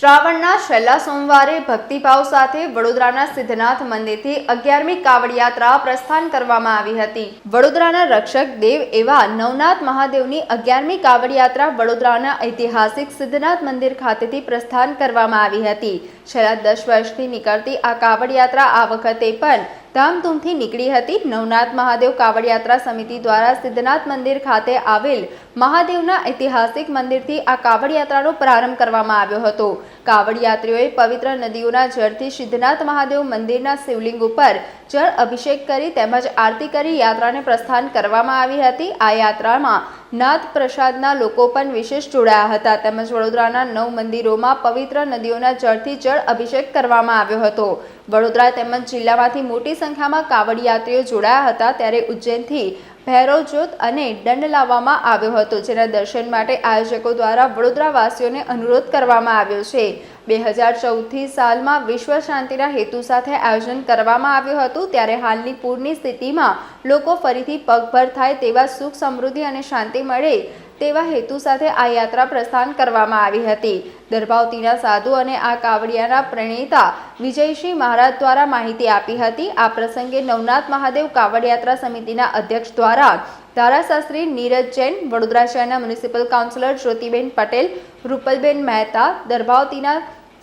શ્રાવણના છેલ્લા સોમવારે ભક્તિભાવ સાથે વડોદરાના સિદ્ધનાથ મંદિરથી અગિયારમી કાવડ યાત્રા પ્રસ્થાન કરવામાં આવી હતી. વડોદરાના રક્ષક દેવ એવા નવનાથ મહાદેવની અગિયારમી કાવડ યાત્રા વડોદરાના ઐતિહાસિક સિદ્ધનાથ મંદિર ખાતેથી પ્રસ્થાન કરવામાં આવી હતી. છેલ્લા દસ વર્ષથી નીકળતી આ કાવડ યાત્રા આ વખતે પણ ધામધૂમથી નીકળી હતી નવનાથ મહાદેવ કાવડ યાત્રા સમિતિ દ્વારા સિદ્ધનાથ મંદિર ખાતે આવેલ મહાદેવના ઐતિહાસિક મંદિરથી આ કાવડ યાત્રાનો પ્રારંભ કરવામાં આવ્યો હતો. કાવડ યાત્રીઓએ પવિત્ર નદીઓના જળથી સિદ્ધનાથ મહાદેવ મંદિરના શિવલિંગ ઉપર જળ અભિષેક કરી તેમજ આરતી કરી યાત્રાને પ્રસ્થાન કરવામાં આવી હતી. આ યાત્રામાં નાથ પ્રસાદના લોકો પણ વિશેષ જોડાયા હતા. તેમજ વડોદરાના નવ મંદિરોમાં પવિત્ર નદીઓના જળથી જળ અભિષેક કરવામાં આવ્યો હતો. વડોદરા તેમજ જિલ્લામાંથી મોટી સંખ્યામાં કાવડ યાત્રીઓ જોડાયા હતા. ત્યારે ઉજ્જૈનથી ભૈરવ જ્યોત અને દંડ લાવવામાં આવ્યો હતો, જેના દર્શન માટે આયોજકો દ્વારા વડોદરાવાસીઓને અનુરોધ કરવામાં આવ્યો છે. બે હજાર ચૌદથી સાલમાં વિશ્વ શાંતિના હેતુ સાથે આયોજન કરવામાં આવ્યું હતું, ત્યારે હાલની પૂરની સ્થિતિમાં લોકો ફરીથી પગભર થાય તેવા સુખ સમૃદ્ધિ અને શાંતિ મળે તેવા હેતુ સાથે આ યાત્રા પ્રસ્થાન કરવામાં આવી હતી. દરભાવતીના સાધુ અને આ કાવડિયાના પ્રણેતા વિજયસિંહ મહારાજ દ્વારા માહિતી આપી હતી. આ પ્રસંગે નવનાથ મહાદેવ કાવડ યાત્રા સમિતિના અધ્યક્ષ દ્વારા ધારાશાસ્ત્રી નીરજ જૈન, વડોદરા શહેરના મ્યુનિસિપલ કાઉન્સિલર જ્યોતિબેન પટેલ, રૂપલબેન મહેતા દરભાવતીના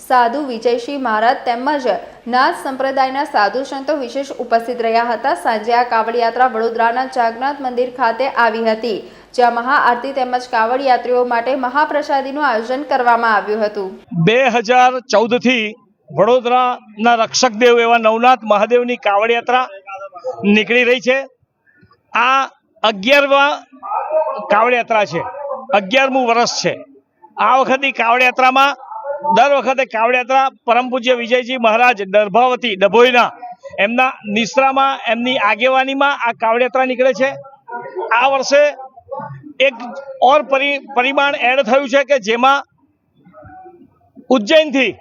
સાધુ વિજયસિંહ મહારાજ તેમજ નાથ સંપ્રદાયના સાધુ સંતો વિશેષ ઉપસ્થિત રહ્યા હતા. સાંજે આ કાવડ યાત્રા વડોદરાના જાગનાથ મંદિર ખાતે આવી હતી. જ્યાં મહાઆરતી તેમજ કાવડ યાત્રીઓ માટે મહાપ્રસાદીનું આયોજન કરવામાં આવ્યું હતું. બે હજાર ચૌદથી વડોદરાના રક્ષક દેવ એવા નવનાથ મહાદેવની કાવડ યાત્રા નીકળી રહી છે. આ અગિયારમા કાવડ યાત્રા છે. અગિયારમું વર્ષ છે. આ વખતની કાવડ યાત્રામાં દર વખતે કાવડ યાત્રા પરમ પૂજ્ય વિજયજી મહારાજ દર્ભાવતી ડભોઈના એમના નિશ્રામાં એમની આગેવાનીમાં આ કાવડ યાત્રા નીકળે છે. આ વર્ષે એક ઓર પરિ, પરિમાણ એડ થયું છે કે જેમાં ઉજ્જૈનથી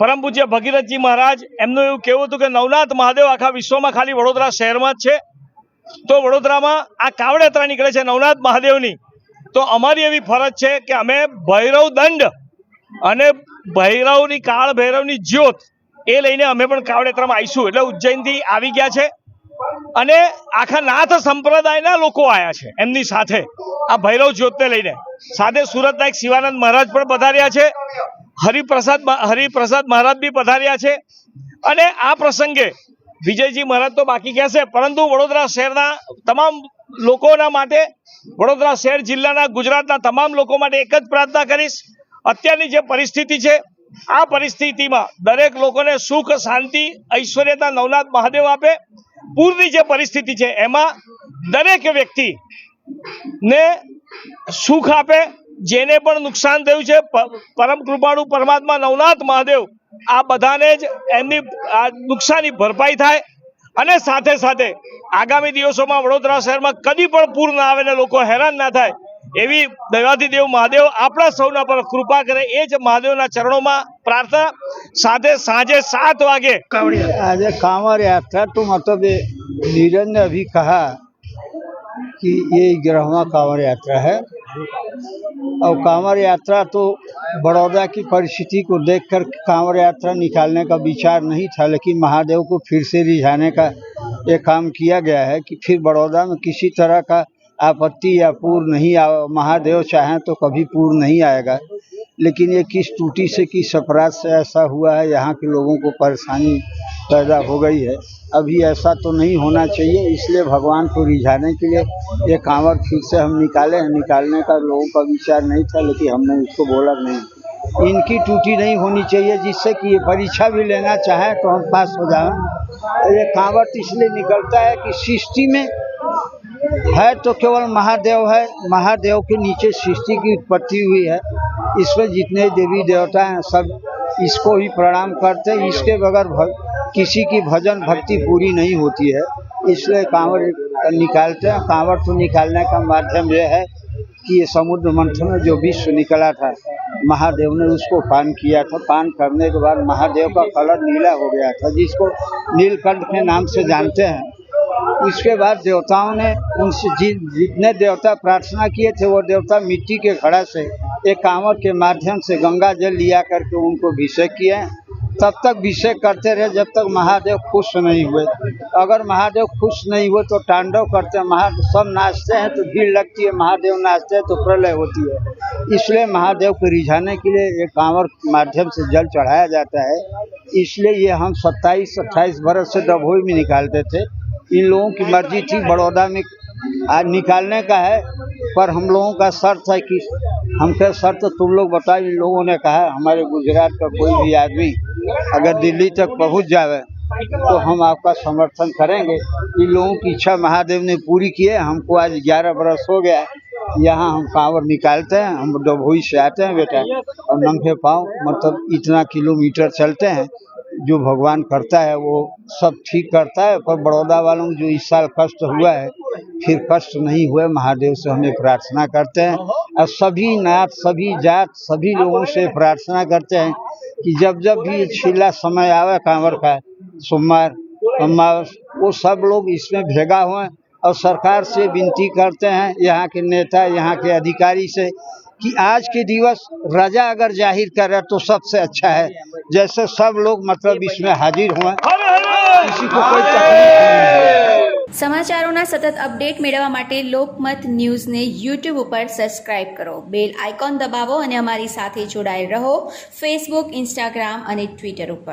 પરમ પૂજ્ય ભગીરથજી મહારાજ, એમનું એવું કહેવું હતું કે નવનાથ મહાદેવ આખા વિશ્વમાં ખાલી વડોદરા શહેરમાં જ છે. તો વડોદરામાં આ કાવડયાત્રા નીકળે છે નવનાથ મહાદેવની. તો અમારી એવી ફરજ છે કે અમે ભૈરવ દંડ અને ભૈરવની કાળ ભૈરવની જ્યોત એ લઈને અમે પણ કાવડયાત્રામાં આવીશું. એટલે ઉજ્જૈનથી આવી ગયા છે. અને આખા નાથ સંપ્રદાયના લોકો આવ્યા છે, એમની સાથે. આ ભૈરવ જ્યોતને લઈને. સાથે સુરતના એક શિવાનંદ મહારાજ પણ પધાર્યા છે. હરિપ્રસાદ હરિપ્રસાદ મહારાજ બી પધાર્યા છે. અને આ પ્રસંગે વિજયજી મહારાજ તો બાકી કહેશે પરંતુ વડોદરા શહેરના તમામ લોકોના માટે, વડોદરા શહેર જિલ્લાના ગુજરાતના તમામ લોકો માટે એક જ પ્રાર્થના કરીશ. અત્યારની જે પરિસ્થિતિ છે, આ પરિસ્થિતિમાં દરેક લોકોને સુખ, શાંતિ, ઐશ્વર્યતા નવનાથ મહાદેવ આપે. પૂરની જે પરિસ્થિતિ છે, એમાં દરેક વ્યક્તિ ને સુખ આપે, જેને પણ નુકસાન થયું છે પરમ કૃપાળુ પરમાત્મા નવનાથ મહાદેવ, આ બધાને જ એમની આ નુકસાની ભરપાઈ થાય અને સાથે સાથે આગામી દિવસોમાં વડોદરા શહેરમાં કદી પણ પૂર ના આવે ને લોકો હેરાન ના થાય. એવી દૈવાધિદેવ મહાદેવ આપણા સૌના પર કૃપા કરે એ જ મહાદેવના ચરણોમાં પ્રાર્થના સાથે સાંજે સાત વાગે आज कांवर यात्रा तो मतलब ये नीरज ने अभी कहा कि ये ग्रहवा कांवर यात्रा है और कांवर यात्रा तो बड़ौदा की परिस्थिति को देखकर कांवर यात्रा निकालने का विचार नहीं था लेकिन महादेव को फिर से रिझाने का ये काम किया गया है कि फिर बड़ौदा में किसी तरह का आपत्ति या पूर नहीं आ महादेव चाहें तो कभी पूर नहीं आएगा। लेकिन ये किस टूटी से, किस अपराध से ऐसा हुआ है, यहाँ के लोगों को परेशानी पैदा हो गई है। अभी ऐसा तो नहीं होना चाहिए, इसलिए भगवान को रिझाने के लिए ये कांवर फिर से हम निकाले हैं। निकालने का लोगों का विचार नहीं था, लेकिन हमने इसको बोला नहीं। इनकी टूटी नहीं होनी चाहिए, जिससे कि ये परीक्षा भी लेना चाहें तो हम पास हो जाएँ। तो ये कांवर इसलिए निकलता है कि सृष्टि में है तो केवल महादेव है। महादेव के नीचे सृष्टि की उत्पत्ति हुई है। इसमें जितने देवी देवता हैं, सब इसको ही प्रणाम करते हैं। इसके बगैर किसी की भजन भक्ति पूरी नहीं होती है। इसलिए कांवर निकालते हैं। कांवर तो निकालने का माध्यम यह है कि ये समुद्र मंथन में जो विश्व निकला था, महादेव ने उसको पान किया था। पान करने के बाद महादेव का कलर नीला हो गया था, जिसको नीलकंठ के नाम से जानते हैं। उसके बाद देवताओं ने उनसे जितने देवता प्रार्थना किए थे, वो देवता मिट्टी के घड़ा से, एक कांवर के माध्यम से गंगा जल लिया करके उनको अभिषेक किए तब तक अभिषेक करते रहे, जब तक महादेव खुश नहीं हुए। अगर महादेव खुश नहीं हुए तो तांडव करते हैं। महा सब नाचते हैं तो भीड़ लगती है। महादेव नाचते हैं तो प्रलय होती है। इसलिए महादेव को रिझाने के लिए एक कांवर माध्यम से जल चढ़ाया जाता है। इसलिए ये हम सत्ताईस, अट्ठाईस बरस से डभोई में निकालते थे। इन लोगों की मर्ज़ी थी, बड़ौदा में आज निकालने का है, पर हम लोगों का शर्त है कि हमके शर्त तुम लोग बताओ इन लोगों ने कहा, हमारे गुजरात का कोई भी आदमी अगर दिल्ली तक पहुँच जावे तो हम आपका समर्थन करेंगे। इन लोगों की इच्छा महादेव ने पूरी की है, हमको आज ग्यारह बरस हो गया यहाँ हम कांवर निकालते हैं, हम डभोई से आते हैं बेटा, और नंगे पाँव मतलब इतना किलोमीटर चलते हैं जो भगवान करता है, वो सब ठीक करता है, पर बड़ौदा वालों जो इस साल कष्ट हुआ है, फिर कष्ट नहीं हुए, महादेव से हमें प्रार्थना करते हैं। और सभी नाथ, सभी जात, सभी लोगों से प्रार्थना करते हैं कि जब जब भी छिला समय आवे, कांवर का, सोमवार, अमावस, वो सब लोग इसमें भेगा हुए और सरकार से विनती करते हैं, यहाँ के नेता, यहाँ के अधिकारी से कि आज के दिवस रजा अगर जाहिर करे तो सबसे अच्छा है जैसे सब लोग मतलब इसमें हाजिर हुए હર હર किसी को कोई तकलीफ नहीं है સમાચારોના સતત અપડેટ મેળવવા માટે લોકમત ન્યૂઝને યુટ્યુબ ઉપર સબસ્ક્રાઇબ કરો બેલ આઇકોન દબાવો અને અમારી સાથે જોડાયેલ રહો ફેસબુક ઇન્સ્ટાગ્રામ અને ટ્વિટર ઉપર